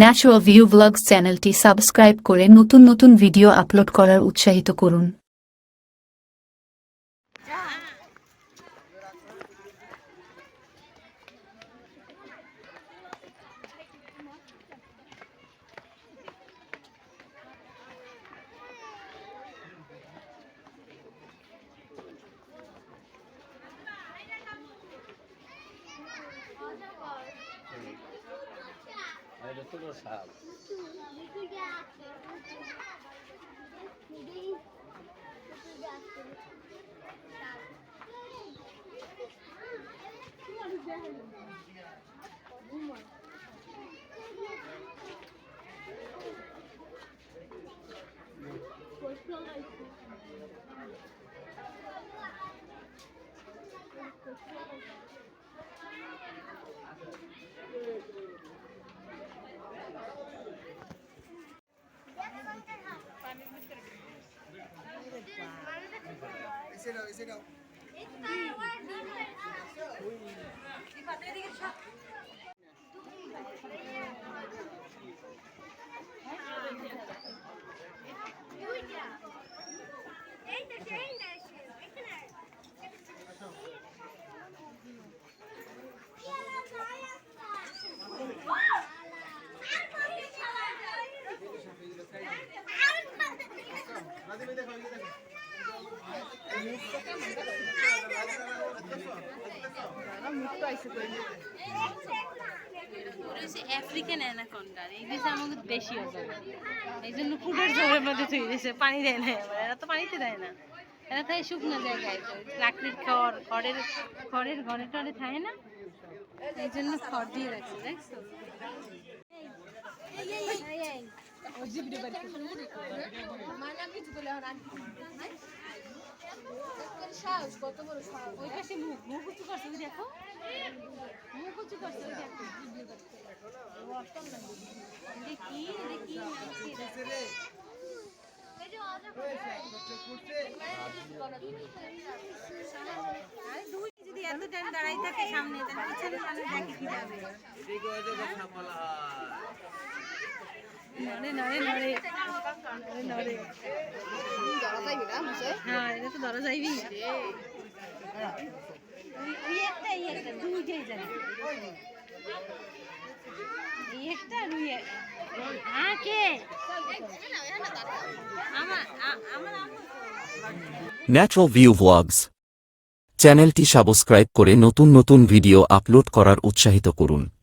Natural view blogs চ্যানেলটি subscribe করে নতুন নতুন ভিডিও আপলোড করার উৎসাহিত করুন। এটা ছোট সাপ হচ্ছে আফ্রিকান অ্যানাকন্ডার আমাকে দেশি ওজন এই জন্য ফুটের জলের মধ্যে থুই দিয়েছে পানি দেয় না এরা তো পানিতে দেয় না। এরা থাকে শুকনো জায়গায় তো লাকড়ির খড় খড়ের খড়ের ঘরে টরে থাকে না। এই জন্য খড় দিয়ে রাখছে দেখছ? ওই পাশে মুখ মুখ উঁচু দেখো দেখো দেখি যদি এত টাইম দাঁড়াই থাকে সামনে তাহলে পিছনে মানুষ দেখে। কীভাবে নড়ে নড়ে ভিউ ভ্লগস চ্যানেলটি সাবস্ক্রাইব করে নতুন নতুন ভিডিও আপলোড করার উৎসাহিত করুন।